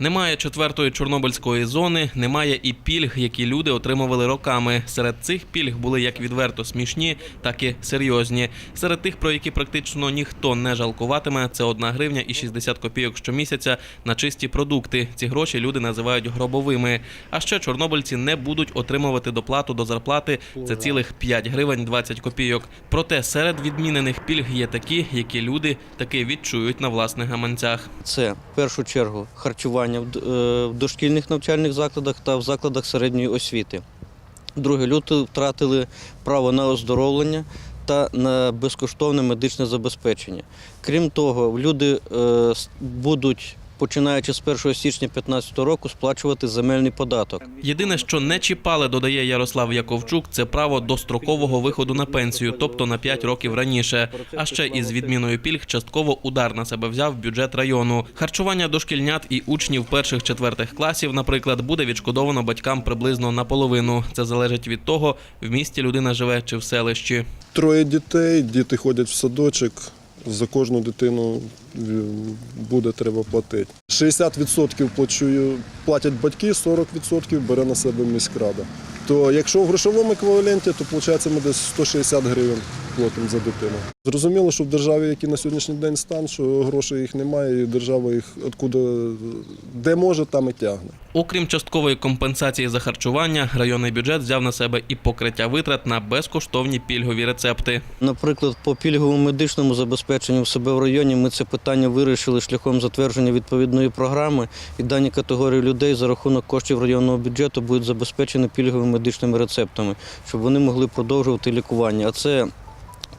Немає четвертої чорнобильської зони, немає і пільг, які люди отримували роками. Серед цих пільг були як відверто смішні, так і серйозні. Серед тих, про які практично ніхто не жалкуватиме, це 1 гривня і 60 копійок щомісяця на чисті продукти. Ці гроші люди називають гробовими. А ще чорнобильці не будуть отримувати доплату до зарплати. Це цілих 5 гривень 20 копійок. Проте серед відмінених пільг є такі, які люди таки відчують на власних гаманцях. Це в першу чергу харчування в е, в дошкільних навчальних закладах та в закладах середньої освіти. Друге, лютого втратили право на оздоровлення та на безкоштовне медичне забезпечення. Крім того, люди е, будуть, починаючи з 1 січня 2015 року, сплачувати земельний податок. Єдине, що не чіпали, додає Ярослав Яковчук, це право дострокового виходу на пенсію, тобто на 5 років раніше. А ще із відміною пільг частково удар на себе взяв бюджет району. Харчування дошкільнят і учнів перших четвертих класів, наприклад, буде відшкодовано батькам приблизно наполовину. Це залежить від того, в місті людина живе чи в селищі. Троє дітей, діти ходять в садочок. За кожну дитину е, буде треба платити. 60% плачую, платять батьки, 40% бере на себе міськрада. То якщо в грошовому еквіваленті, то виходить ми десь 160 гривень платимо за дитину. Зрозуміло, що в державі, який на сьогоднішній день стан, що грошей їх немає, і держава їх откуда де може, там і тягне. Окрім часткової компенсації за харчування, районний бюджет взяв на себе і покриття витрат на безкоштовні пільгові рецепти. Наприклад, по пільговому медичному забезпеченню в себе в районі ми це питання вирішили шляхом затвердження відповідної програми, і дані категорії людей за рахунок коштів районного бюджету будуть забезпечені пільговими медичними рецептами, щоб вони могли продовжувати лікування. А це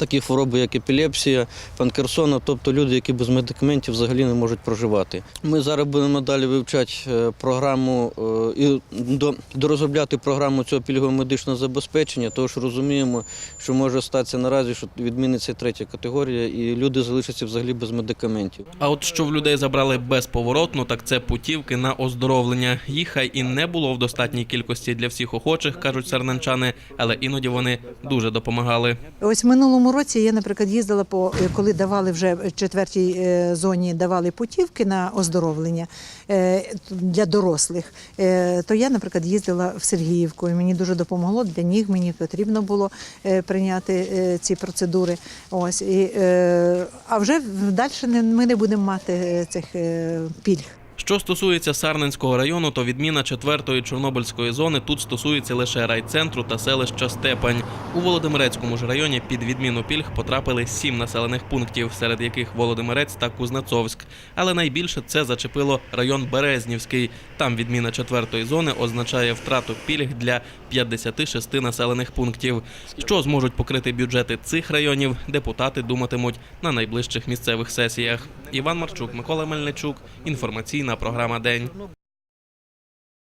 такі хвороби, як епілепсія, панкерсона, тобто люди, які без медикаментів взагалі не можуть проживати. Ми зараз будемо далі вивчати е, програму е, і до, дорозробляти програму цього пільгового медичного забезпечення, тому що розуміємо, що може статися наразі, що відміниться третя категорія, і люди залишаться взагалі без медикаментів. А от що в людей забрали безповоротно, так це путівки на оздоровлення. Їх хай і не було в достатній кількості для всіх охочих, кажуть сарненчани, але іноді вони дуже допомагали. Ось в році я, наприклад, їздила по коли давали вже четвертій е, зоні давали путівки на оздоровлення е, для дорослих. е, То я, наприклад, їздила в Сергіївку, і мені дуже допомогло для ніг. Мені потрібно було е, прийняти е, ці процедури. Ось і е, а вже далі ми не будемо мати е, цих е, пільг. Що стосується Сарненського району, то відміна четвертої чорнобильської зони тут стосується лише райцентру та селища Степань. У Володимирецькому ж районі під відміну пільг потрапили сім населених пунктів, серед яких Володимирець та Кузнецовськ. Але найбільше це зачепило район Березнівський. Там відміна четвертої зони означає втрату пільг для 56 населених пунктів. Що зможуть покрити бюджети цих районів, депутати думатимуть на найближчих місцевих сесіях. Іван Марчук, Микола Мельничук. Інформаційна програма День.